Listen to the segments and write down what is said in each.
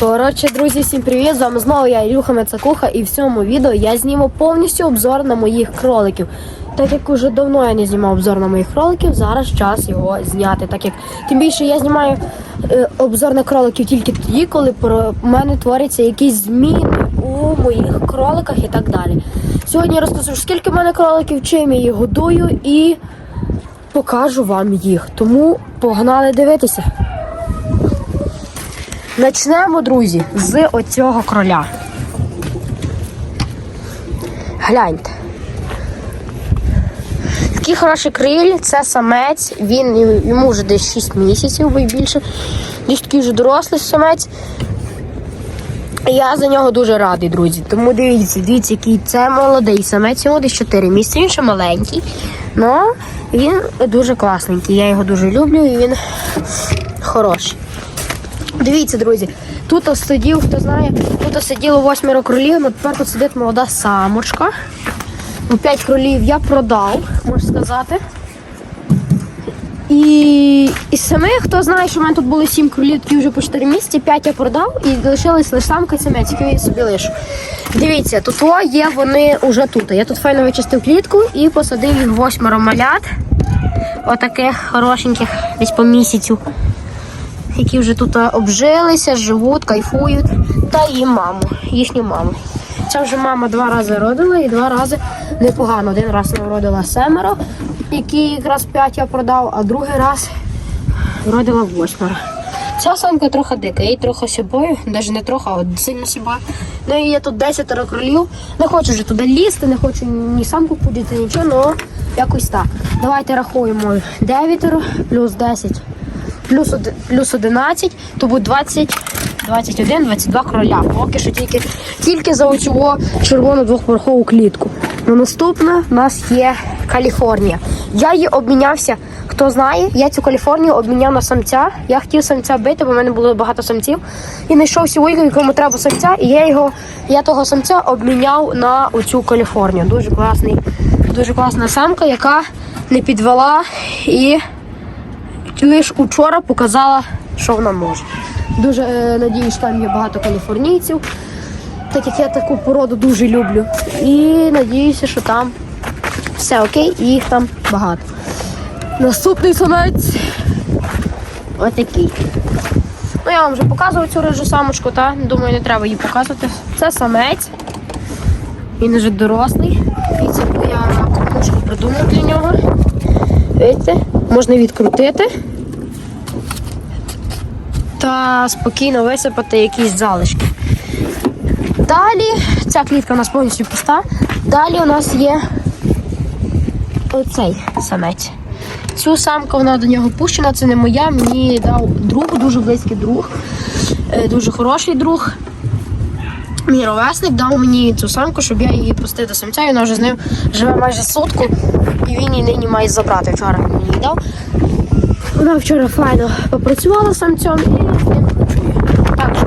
Коротше, друзі, всім привіт! З вами знову я Ілюха Мецакуха, і в цьому відео я зніму повністю обзор на моїх кроликів. Так як уже давно я не знімав обзор на моїх кроликів, зараз час його зняти. Так як тим більше я знімаю е, обзор на кроликів тільки тоді, коли про мене творяться якісь зміни у моїх кроликах і так далі. Сьогодні я розкажу, скільки в мене кроликів, чим я їх годую і покажу вам їх. Тому погнали дивитися. Начнемо, друзі, з оцього кроля. Гляньте. Такий хороший криль, це самець, він йому вже десь 6 місяців, й більше. Десь такий вже дорослий самець. Я за нього дуже радий, друзі. Тому дивіться, дивіться, який це молодий самець, йому десь 4 місяці, він ще маленький. Ну, він дуже класненький. Я його дуже люблю і він хороший. Дивіться, друзі, тут сидів, хто знає, тут сиділо восьмеро кролів, але тепер тут сидить молода самочка. Ну, П'ять кролів я продав, можна сказати. І, і самих, хто знає, що в мене тут було сім кролів, такі вже по 4 місяці, п'ять я продав і лишилась лише самка і самець, який я собі лишу. Дивіться, тут є вони вже тут. Я тут файно вичистив клітку і посадив їх восьмеро малят. Отаких хорошеньких, десь по місяцю які вже тут обжилися, живуть, кайфують, та їм маму, їхню маму. Ця вже мама два рази родила і два рази непогано. Один раз народила семеро, які якраз п'ять я продав, а другий раз родила восьмеро. Ця самка трохи дика, її трохи сібою, навіть не трохи, а сильно сібою. Ну і є тут 10 кролів. Не хочу вже туди лізти, не хочу ні самку пудити, нічого, але якось так. Давайте рахуємо 9 плюс 10 плюс, плюс 11, то буде 20, 21, 22 кроля. Поки що тільки, тільки за оцю червону двохповерхову клітку. Ну, наступна в нас є Каліфорнія. Я її обмінявся. Хто знає, я цю Каліфорнію обміняв на самця. Я хотів самця бити, бо в мене було багато самців. І знайшов сьогодні, якому треба самця, і я його, я того самця обміняв на оцю Каліфорнію. Дуже класний, дуже класна самка, яка не підвела і лише учора показала, що вона може. Дуже е, що там є багато каліфорнійців, так як я таку породу дуже люблю. І надіюся, що там все окей, і їх там багато. Наступний самець отакий. Ну, я вам вже показував цю рижу самочку, та думаю, не треба її показувати. Це самець. Він вже дорослий. Дивіться, я кормушку придумав для нього. Видите, можна відкрутити та спокійно висипати якісь залишки. Далі ця клітка у нас повністю пуста. Далі у нас є оцей самець. Цю самку вона до нього пущена, це не моя, мені дав друг, дуже близький друг, е, дуже хороший друг. Мій ровесник дав мені цю самку, щоб я її пустив до самця. Вона вже з ним живе майже сутку, і він її нині має забрати. Вчора мені її дав. Вона вчора файно попрацювала самцем і. Так що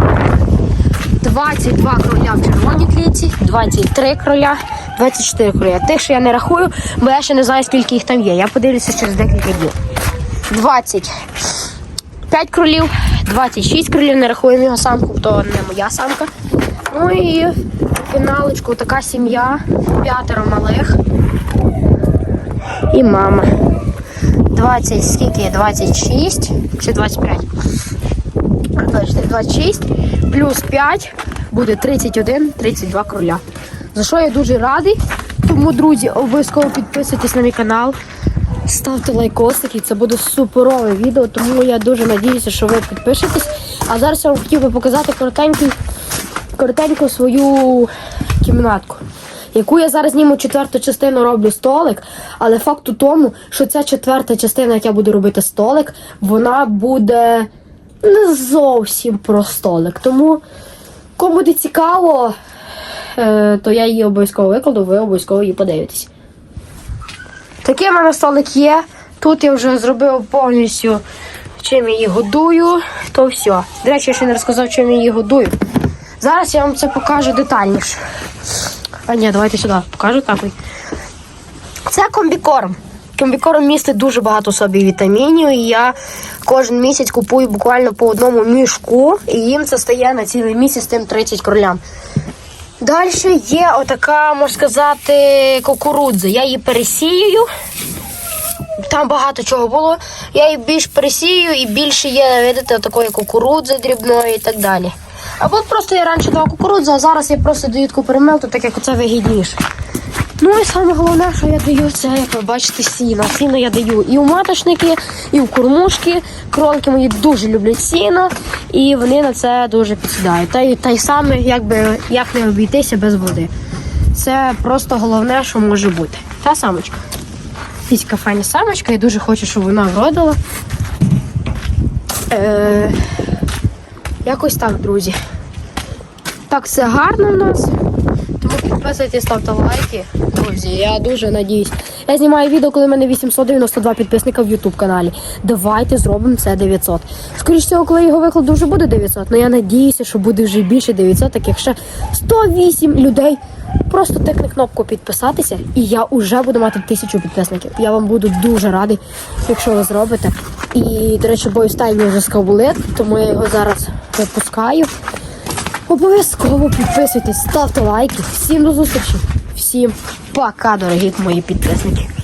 22 кроля в червоній клітці, 23 кроля, 24 кроля. Тих, що я не рахую, бо я ще не знаю, скільки їх там є. Я подивлюся через декілька днів. 25 кролів, 26 кролів, не рахуємо його самку, то не моя самка. Ну і фіналочку така сім'я, п'ятеро малих і мама. 20, скільки? 26 чи 25? 24, 26 плюс 5 буде 31, 32 кроля. За що я дуже радий. Тому, друзі, обов'язково підписуйтесь на мій канал, ставте лайкосики, це буде суперове відео, тому я дуже надіюся, що ви підпишетесь. А зараз я вам хотів би показати коротенький, коротеньку свою кімнатку. Яку я зараз зніму четверту частину роблю столик, але факт у тому, що ця четверта частина, як я буду робити столик, вона буде не зовсім про столик. Тому кому буде цікаво, е, то я її обов'язково викладу, ви обов'язково її подивитесь. Такий в мене столик є. Тут я вже зробив повністю, чим її годую, то все. До речі, я ще не розказав, чим я її годую. Зараз я вам це покажу детальніше. А ні, давайте сюди покажу так. Це комбікорм. Комбікорм містить дуже багато собі вітамінів, і я кожен місяць купую буквально по одному мішку, і їм це стає на цілий місяць тим 30 кролям. Далі є отака, можна сказати, кукурудза. Я її пересіюю. Там багато чого було. Я її більш пересію і більше є, видите, такої кукурудзи дрібної і так далі. Або просто я раніше давав кукурудзу, а зараз я просто даю таку перемелку, так як це вигідніше. Ну і саме головне, що я даю, це, як ви бачите, сіно. Сіно я даю і у маточники, і в кормушки. Кролики мої дуже люблять сіно, і вони на це дуже підсідають. Та й та й саме, якби як не обійтися без води. Це просто головне, що може бути. Та самочка. Піська файна самочка, я дуже хочу, щоб вона вродила. Е, якось так, друзі. Так, все гарно в нас. Тому підписуйтесь, ставте лайки. Друзі, я дуже надіюсь. Я знімаю відео, коли в мене 892 підписника в YouTube каналі. Давайте зробимо це 900. Скоріше всього, коли його викладу, вже буде 900. Але я надіюся, що буде вже більше 900, так як ще 108 людей. Просто тикни кнопку підписатися, і я вже буду мати тисячу підписників. Я вам буду дуже радий, якщо ви зробите. І, до речі, бойстайм вже скавулит, тому я його зараз випускаю. Обов'язково підписуйтесь, ставте лайки. Всім до зустрічі. Всім пока, дорогі мої підписники.